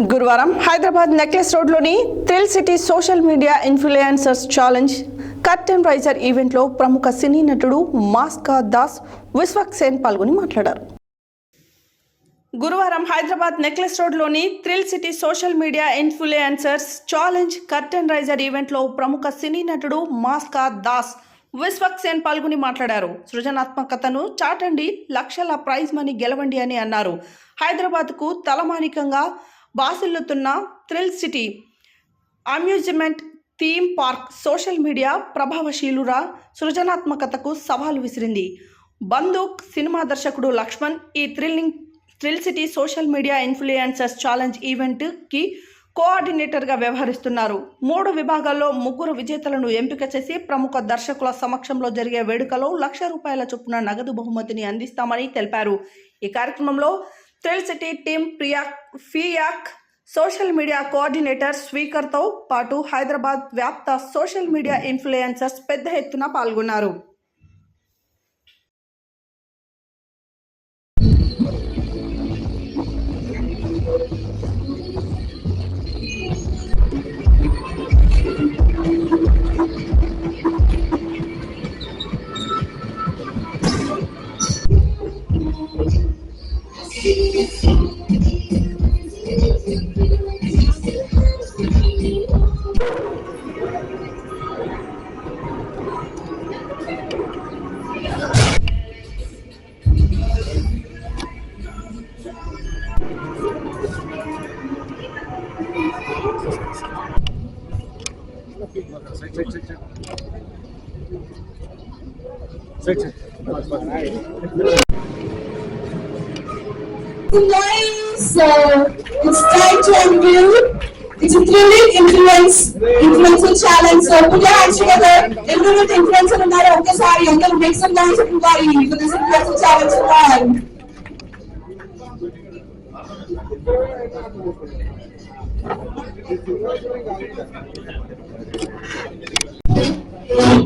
గురువారం హైదరాబాద్ నెక్లెస్ రోడ్లోని thrill city social media influencers challenge curtain raiser ఈవెంట్లో ప్రముఖ సినీ నటుడు మాస్కా దాస్ విశ్వక్ సేన్ పాల్గొని మాట్లాడారు. గురువారం హైదరాబాద్ నెక్లెస్ రోడ్లోని thrill city social media influencers challenge curtain raiser ఈవెంట్లో ప్రముఖ సినీ నటుడు మాస్కా దాస్ విశ్వక్ సేన్ పాల్గొని మాట్లాడారు. సృజనాత్మకతను చాటండి లక్షల ప్రైజ్ మనీ గెలవండి అని అన్నారు. హైదరాబాద్కు తలమానికంగా బాసిల్లుతున్న thrill city amusement theme park social media ప్రభావశీలురా సృజనాత్మకతకు సవాలు విసిరింది. బందూక్ సినిమా దర్శకుడు లక్ష్మణ్ ఈ thrilling thrill city social media influencers challenge ఈవెంట్కి కోఆర్డినేటర్గా వ్యవహరిస్తున్నారు. మూడు విభాగాల్లో ముగ్గురు విజేతలను ఎంపిక చేసి ప్రముఖ దర్శకుల సమక్షంలో జరిగే వేడుకలో లక్ష రూపాయల చొప్పున నగదు బహుమతిని అందిస్తామని తెలిపారు. ఈ కార్యక్రమంలో thrill city team ప్రియాక్ ఫియాక్ social media coordinator స్పీకర్తో పాటు హైదరాబాద్ వ్యాప్త సోషల్ మీడియా ఇన్ఫ్లుయెన్సర్స్ పెద్ద ఎత్తున పాల్గొన్నారు Six. Six. so uh, it's time to unveil. It's a thrilling influence, influencer challenge. So put your hands together. Everyone influencer unnara okasari. Uncle make some noise for Pugari for this influencer challenge one. Thank you.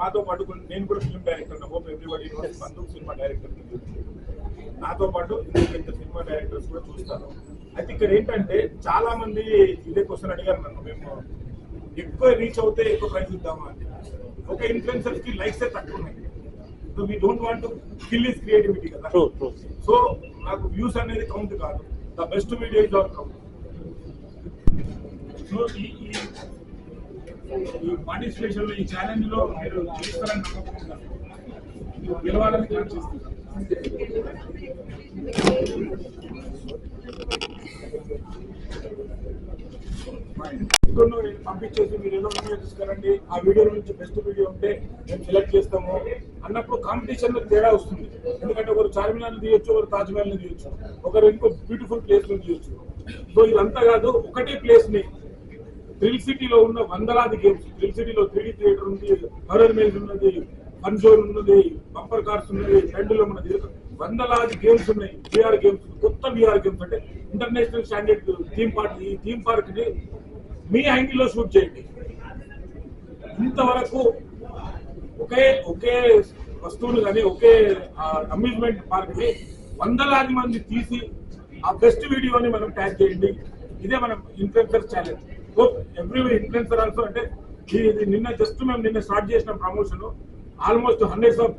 మాతో పాటు నేను కూడా film director hope everybody బంధువు cinema director నాతో పాటు ఇంకొక cinema directors కూడా చూస్తాను. అయితే ఇక్కడ ఏంటంటే చాలా మంది ఇదే క్వశ్చన్ అడిగారు నన్ను. మేము ఎక్కువ రీచ్ అవుతే ఎక్కువ ప్రైజ్ ఇద్దామా అని ఒక ఇన్ఫ్లుయెన్సర్స్కి లైక్స్ తక్కువ ఉన్నాయి. So we don't want to kill is creativity కదా. సో నాకు వ్యూస్ అనేది కౌంట్ కాదు. The best video is our count so ఈ ఈ- పార్టిసిపేషన్లో ఈ ఛాలెంజ్లో మీరు చేస్తారని నమ్మకం మీరు గెలవాలని కాంక్షిస్తున్నారు ఇంకొన్ని పంపించేసి మీరు ఏదో వీడియో తీసుకురండి. ఆ వీడియో నుంచి బెస్ట్ వీడియో ఉంటే మేము సెలెక్ట్ చేస్తాము. అన్నప్పుడు కాంపిటీషన్లో తేడా వస్తుంది. ఎందుకంటే ఒకరు చార్మినార్ తీయొచ్చు ఒకరు తాజ్ని తీయొచ్చు. ఒకరు ఇంకో బ్యూటిఫుల్ ప్లేస్ని తీయొచ్చు. సో ఇదంతా కాదు ఒకటే ప్లేస్ని థ్రిల్ సిటీలో ఉన్న వందలాది గేమ్స్ థ్రిల్ సిటీలో త్రీడీ థియేటర్ ఉంది హర్రర్ మేజ్ ఉన్నది ఫన్ జోన్ ఉన్నది బంపర్ కార్స్ ఉన్నది టెండులో ఉన్నది. వందలాది గేమ్స్ ఉన్నాయి. విఆర్ గేమ్స్ కొత్త విఆర్ గేమ్స్ అంటే ఇంటర్నేషనల్ స్టాండర్డ్ థీమ్ పార్క్ ఈ థీమ్ పార్క్ని మీ యాంగిల్ షూట్ చేయండి. ఇంతవరకు ఒకే ఒకే వస్తువులు కానీ ఒకే అమ్యూజ్మెంట్ పార్క్ని వందలాది మంది తీసి ఆ బెస్ట్ వీడియోని మనం ట్యాగ్ చేయండి. ఇదే మనం influencer challenge every influencer also అంటే ఇది నిన్న జస్ట్ మేము నిన్న స్టార్ట్ చేసిన ప్రమోషన్ ఆల్మోస్ట్ హండ్రెడ్స్ ఆఫ్